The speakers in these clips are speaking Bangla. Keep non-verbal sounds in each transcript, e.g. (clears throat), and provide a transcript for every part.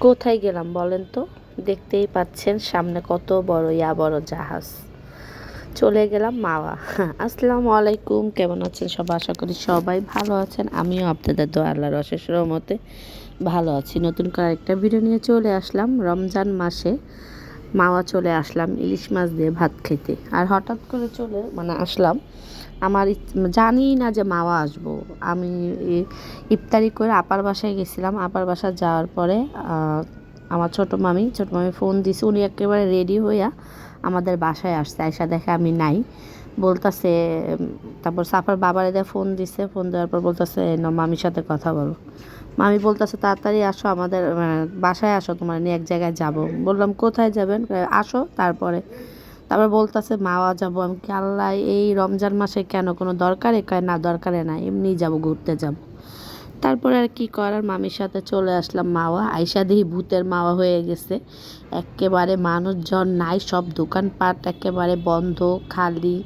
কোথায় গেলাম বলেন তো? দেখতেই পাচ্ছেন সামনে কত বড় ইয়া, বড় জাহাজ। চলে গেলাম মাওয়া। (laughs) আসসালামু আলাইকুম, কেমন আছেন সবাই? আশা করি সবাই ভালো আছেন। আমিও আপনাদের দোয়া, আল্লাহর অশেষ রহমতে ভালো আছি। নতুন করে একটা ভিডিও নিয়ে চলে আসলাম। রমজান মাসে মাওয়া চলে আসলাম ইলিশ মাছ দিয়ে ভাত খেতে। আর হঠাৎ করে চলে মানে আসলাম আমার জানি না যে মাওয়া আসব। আমি ইফতারি করে আপার বাসায় গেছিলাম। আপার বাসা যাওয়ার পরে আমার ছোট মামি ছোট মামি ফোন দিছে। উনি একেবারে রেডি হইয়া আমাদের বাসায় আসছে। আয়সা দেখে আমি নাই। বলতাছে তারপর সাফার বাবার এদের ফোন দিছে। ফোন দেওয়ার পর বলতেছে মামির সাথে কথা বলো। মামি বলতেছে, তাড়াতাড়ি আসো আমাদের বাসায় আসো, তোমার নিয়ে এক জায়গায় যাব। বললাম, কোথায় যাবেন? আসো, তারপরে তারপর বলতেছে মাওয়া যাব আমি। কি আল্লাহ, এই রমজান মাসে কেন? কোনো দরকারে? কয়, না, দরকারে না এমনি যাব, ঘুরতে যাব। তারপরে আর কি করার? মামির সাথে চলে আসলাম মাওয়া। আইসা দিহি ভূতের মাওয়া হয়ে গেছে। একেবারে মানুষজন নাই, সব দোকানপাট একেবারে বন্ধ, খালি।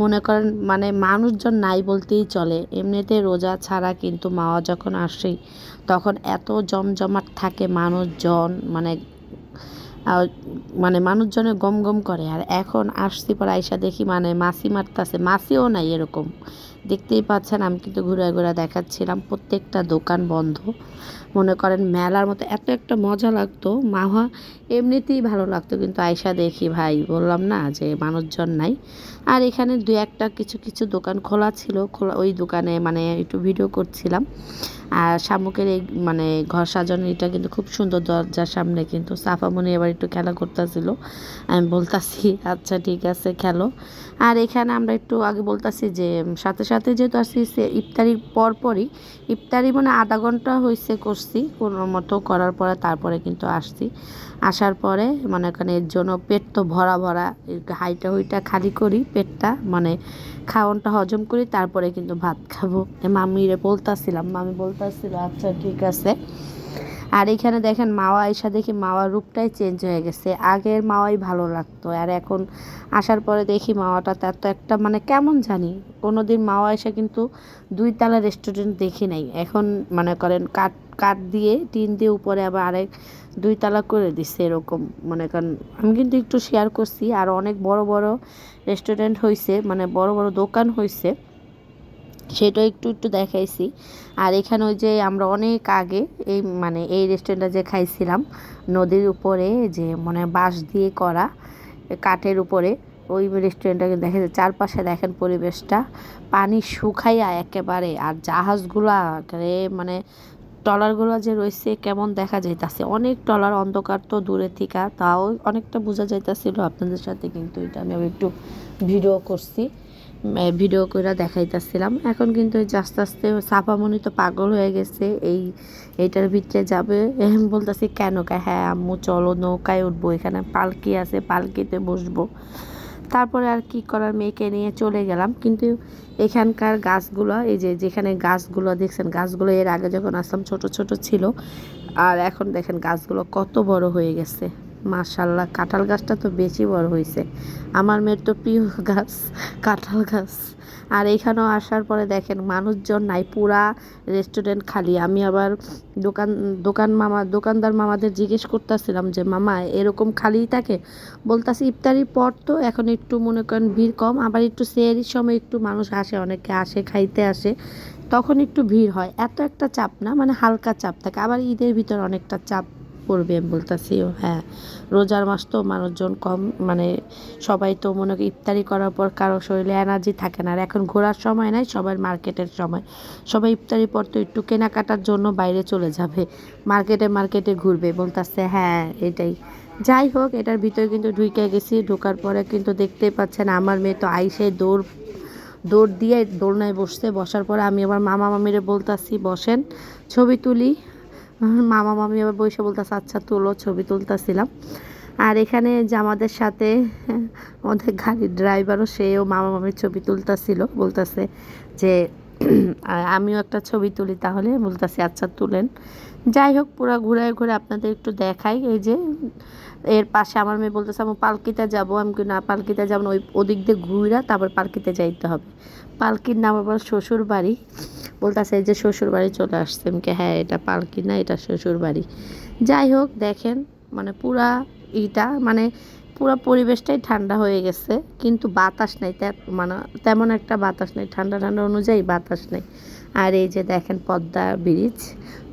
মনে করেন মানে মানুষজন নাই বলতেই চলে। এমনিতে রোজা ছাড়া কিন্তু মাওয়া যখন আসে তখন এত জমজমাট থাকে মানুষজন মানে মানে মানুষজনে গম গম করে। আর এখন আসছি পর আইসা দেখি মানে মাসি মারতাছে। মাসিও নাই এরকম। দেখতেই পাচ্ছেন, আমি কিন্তু ঘুরে ঘুরে দেখাচ্ছিলাম। প্রত্যেকটা দোকান বন্ধ। মনে করেন মেলার মতো এত একটা মজা লাগতো। মাহা এমনিতেই ভালো লাগতো। কিন্তু আয়সা দেখি ভাই, বললাম না যে মানুষজন নাই। আর এখানে দু একটা কিছু কিছু দোকান খোলা ছিল। খোলা ওই দোকানে মানে একটু ভিডিও করছিলাম। আর শামুকের এই মানে ঘর সাজানোর এটা কিন্তু খুব সুন্দর দরজার সামনে কিন্তু সাফামণি এবার একটু খেলা করতেছিল। আমি বলতাছি আচ্ছা ঠিক আছে, খেলো। আর এখানে আমরা একটু আগে বলতাছি যে সাথে সাথে যেহেতু আসছি ইফতারির পরপরই, ইফতারি মানে আধা ঘণ্টা হয়েছে করছি, কোনো মতো করার পরে তারপরে কিন্তু আসছি। আসার পরে মানে ওখানে এর জন্য পেট তো ভরা ভরা হাইটা হুইটা খালি করি পেটটা মানে খাওয়ানটা হজম করি, তারপরে কিন্তু ভাত খাব। মামিরে বলতাছিলাম মামি বলতাছিল আচ্ছা ঠিক আছে। আর এখানে দেখেন, মাওয়া এসে দেখি মাওয়ার রূপটাই চেঞ্জ হয়ে গেছে। আগের মাওয়াই ভালো লাগতো। আর এখন আসার পরে দেখি মাওয়াটা তার তো একটা মানে কেমন জানি? কোনো দিন মাওয়া এসে কিন্তু দুই তালা রেস্টুরেন্ট দেখি নাই। এখন মনে করেন কাঠ কাঠ দিয়ে, টিন দিয়ে উপরে আবার আরেক দুই তালা করে দিচ্ছে এরকম। মনে করেন, আমি কিন্তু একটু শেয়ার করছি। আর অনেক বড় বড় রেস্টুরেন্ট হয়েছে মানে বড় বড় দোকান হয়েছে সেটাও একটু একটু দেখাইছি। আর এখানে ওই যে আমরা অনেক আগে এই মানে এই রেস্টুরেন্টটা যে খাইছিলাম, নদীর উপরে যে মানে বাঁশ দিয়ে করা কাঠের উপরে, ওই রেস্টুরেন্টটা কিন্তু দেখা যায় চারপাশে দেখেন পরিবেশটা, পানি শুকাইয়া একেবারে, আর জাহাজগুলা একেবারে মানে ট্রলারগুলো যে রয়েছে কেমন দেখা যাইতাছে। অনেক ট্রলার অন্ধকার তো দূরে থেকে, তাও অনেকটা বোঝা যাইতাছিল আপনাদের সাথে, কিন্তু এটা আমি একটু ভিডিও করছি। ভিডিও করে দেখাইতেছিলাম। এখন কিন্তু ওই যে আস্তে আস্তে সাপামণি তো পাগল হয়ে গেছে, এই, এইটার ভিতরে যাবে। বলতেছি, কেন কে? হ্যাঁ আম্মু, চলো, নৌকায় উঠবো, এখানে পালকি আছে, পালকিতে বসবো। তারপরে আর কি করার, মেয়েকে নিয়ে চলে গেলাম। কিন্তু এখানকার গাছগুলো, এই যে যেখানে গাছগুলো দেখছেন, গাছগুলো এর আগে যখন আসলাম, ছোট ছোট ছিল। আর এখন দেখেন গাছগুলো কত বড় হয়ে গেছে। মাশাল্লাহ, কাঁঠাল গাছটা তো বেশি বড় হয়েছে আমার মেয়ের তো প্রিয় গাছ, কাঁঠাল গাছ। আর এখানেও আসার পরে দেখেন মানুষজন নাই, পুরা রেস্টুরেন্ট খালি। আমি আবার দোকান দোকান মামা, দোকানদার মামাদের জিজ্ঞেস করতেছিলাম যে, মামা, এরকম খালিই থাকে? বলতাছি, ইফতারির পর তো এখন একটু মনে করেন ভিড় কম, আবার একটু সেয়ারির সময় একটু মানুষ আসে, অনেকে আসে, খাইতে আসে। তখন একটু ভিড় হয়। এত একটা চাপ না মানে হালকা চাপ থাকে। আবার ঈদের ভিতর অনেকটা চাপ পড়বে আমি বলতেছি হ্যাঁ। রোজার মাস তো মানুষজন কম মানে সবাই তো মনে ইফতারি করার পর কারও শরীরে এনার্জি থাকে না। আর এখন ঘোরার সময় নাই, সবার মার্কেটের সময়। সবাই ইফতারির পর তো একটু কেনাকাটার জন্য বাইরে চলে যাবে মার্কেটে মার্কেটে ঘুরবে, বলতেছে হ্যাঁ এটাই। যাই হোক, এটার ভিতরে কিন্তু ঢুকে গেছি, ঢোকার পরে কিন্তু দেখতেই পাচ্ছেন আমার মেয়ে তো আইসে দৌড় দৌড় দিয়ে দোলনায় বসছে, বসার পরে আমি আমার মামা মামিরে বলতাছি, বসেন, ছবি তুলি। মামা মামি আবার বসে বলতেছে আচ্ছা তুলো, ছবি তুলতেছিলাম। আর এখানে যে আমাদের সাথে আমাদের গাড়ির ড্রাইভারও সেও মামা মামির ছবি তুলতেছিল, বলতেছে যে (clears throat) আমিও একটা ছবি তুলি তাহলে, বলতেছি আচ্ছা তুলেন। যাই হোক, পুরো ঘুরে ঘুরে আপনাদের একটু দেখাই। এই যে, এর পাশে আমার মেয়ে বলতেছে, আমি পালকিতে যাব। আমি কি না, পালকিতে যাব ওই ওদিক দিয়ে ঘুরা তারপর পালকিতে যাইতে হবে। পালকির নাম আবার শ্বশুর বাড়ি বলতেছে, এই যে শ্বশুর বাড়ি চলে আসছে। আমি হ্যাঁ এটা পালকি না, এটা শ্বশুর বাড়ি যাই হোক, দেখেন মানে পুরা ইটা মানে পুরো পরিবেশটাই ঠান্ডা হয়ে গেছে, কিন্তু বাতাস নেই মানে তেমন একটা বাতাস নেই, ঠান্ডা ঠান্ডা অনুযায়ী বাতাস নেই। আর এই যে দেখেন পদ্মা ব্রিজ,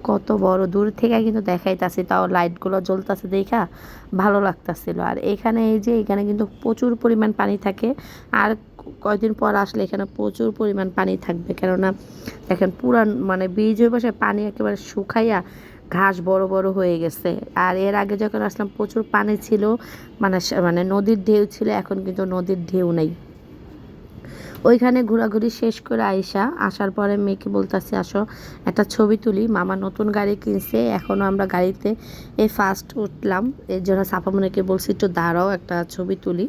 কত বড়, দূর থেকে কিন্তু দেখাইতাছি, তাও লাইটগুলো জ্বলতেছে দেখা, ভালো লাগতাছিল। আর এখানে এই যে, এখানে কিন্তু প্রচুর পরিমাণ পানি থাকে, আর কয়দিন পর আসলে এখানে প্রচুর পরিমাণ পানি থাকবে, কেননা দেখেন পুরান মানে ব্রিজ ওই পাশে পানি একেবারে শুকাইয়া ঘাস বড় বড় হয়ে গেছে। আর এর আগে যখন আসলাম, প্রচুর পানি ছিল মানে মানে নদীর ঢেউ ছিল, এখন কিন্তু নদীর ঢেউ নেই। ওইখানে ঘোরাঘুরি শেষ করে আইসা আসার পরে মেয়েকে বলতেছি, আসো, একটা ছবি তুলি। মামা নতুন গাড়ি কিনছে এখনও আমরা গাড়িতে এই ফার্স্ট উঠলাম। এর জন্য সাপামনিকে বলছি, একটু দাঁড়াও, একটা ছবি তুলি।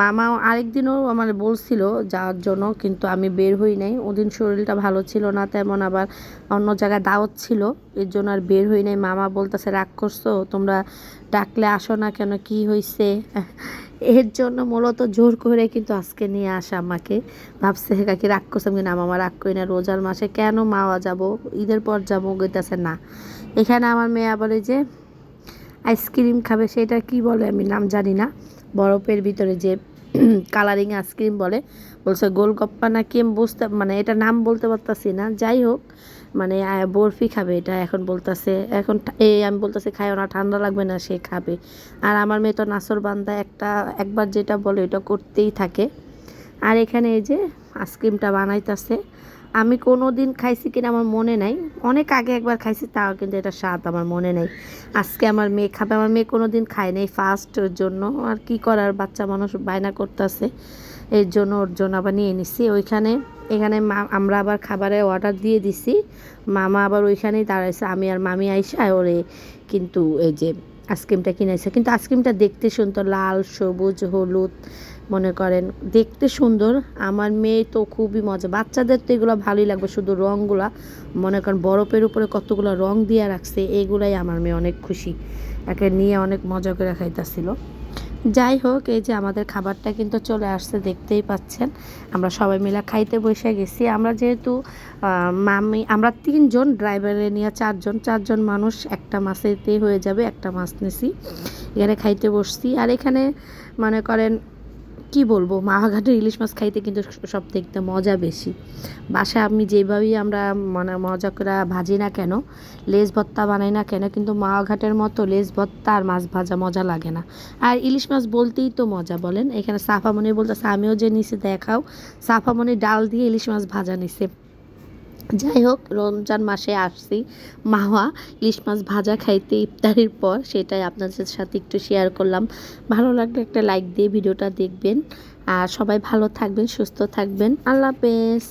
মামা আরেকদিনও আমার বলছিল যাওয়ার জন্য, কিন্তু আমি বের হই নাই। ওদিন শরীরটা ভালো ছিল না, তেমন আবার অন্য জায়গায় দাওয়াত ছিল, এর জন্য আর বের হই নাই। মামা বলতেছে, রাগ করছ? তোমরা ডাকলে আসো না কেন? কি হয়েছে এর জন্য মূলত জোর করে কিন্তু আজকে নিয়ে আসা আমাকে। ভাবছে, হে কাকি, রাগ করছে আমি না মামা রাগ করি না, রোজার মাসে কেন মাওয়া যাব? ঈদের পর যাব? গইতেছে না। এখানে আমার মেয়ে এই যে আইসক্রিম খাবে, সেটা কি বলে আমি নাম জানি না। বরফের ভিতরে যে (clears throat) কালারিং আইসক্রিম বলে, বলছে, গোলগপ্পা না কি বুঝতে মানে এটা নাম বলতে পারতাছি না। যাই হোক মানে বরফি খাবে এটা এখন বলতাছে। এখন এই আমি বলতেছি খায়ও না, ঠান্ডা লাগবে না, সে খাবে। আর আমার মেয়ে তো নাসর বান্দা, একটা, একবার যেটা বলে ওটা করতেই থাকে। আর এখানে এই যে আইসক্রিমটা বানাইতেছে। আমি কোনো দিন খাইছি কিনা আমার মনে নাই। অনেক আগে একবার খাইছি, তাও কিন্তু এটা স্বাদ আমার মনে নেই। আজকে আমার মেয়ে খাবে, আমার মেয়ে কোনো দিন খায় নাই ফার্স্ট ওর জন্য। আর কি করার, বাচ্চা মানুষ বায়না করতেছে। এর জন্য ওর জন্য আবার নিয়ে নিছি। ওইখানে এখানে মা, আমরা আবার খাবারের অর্ডার দিয়ে দিছি। মামা আবার ওইখানেই দাঁড়াইছে, আমি আর মামি আইসা ওরে কিন্তু এই যে আইসক্রিমটা কিনেছে কিন্তু আইসক্রিমটা দেখতে সুন্দর, লাল, সবুজ, হলুদ, মনে করেন, দেখতে সুন্দর। আমার মেয়ে তো খুবই মজা। বাচ্চাদের তো এগুলো ভালোই লাগবে, শুধু রঙগুলা মনে করেন, বরফের উপরে কতগুলো রং দিয়ে রাখছে, এগুলাই আমার মেয়ে অনেক খুশি। একে নিয়ে অনেক মজা করে খাইতেছিল। যাই হোক, এই যে আমাদের খাবারটা কিন্তু চলে আসছে, দেখতেই পাচ্ছেন। আমরা সবাই মিলে খাইতে বসে গেছি। আমরা যেহেতু মামি, আমরা তিনজন, ড্রাইভারে নিয়ে চারজন চারজন মানুষ, একটা মাছেতেই হয়ে যাবে, একটা মাছ নিছি। এখানে খাইতে বসছি। আর এখানে মনে করেন কি বলব? মাহাঘাটের ইলিশ মাছ খাইতে কিন্তু সব থেকে মজা বেশি। বাসায় আমি যেভাবেই আমরা মানে মজা করে ভাজি না কেন, লেজ ভত্তা বানাই না কেন, কিন্তু মাওয়াঘাটের মতো লেজ ভত্তা আর মাছ ভাজা মজা লাগে না। আর ইলিশ মাছ বলতেই তো মজা, বলেন? এখানে সাফা মনে বলতেছে, আমিও যে নিচে দেখাও। সাফা মনে ডাল দিয়ে ইলিশ মাছ ভাজা নিছে। যাই হোক, রমজান মাসে আসছি। মাওয়া ইলিশ মাছ ভাজা খাইতে ইফতারির পর, সেটাই আপনাদের সাথে একটু শেয়ার করলাম। ভালো লাগলে একটা লাইক দিয়ে ভিডিওটা দেখবেন। আর সবাই ভালো থাকবেন, সুস্থ থাকবেন। আল্লাহ হাফেজ।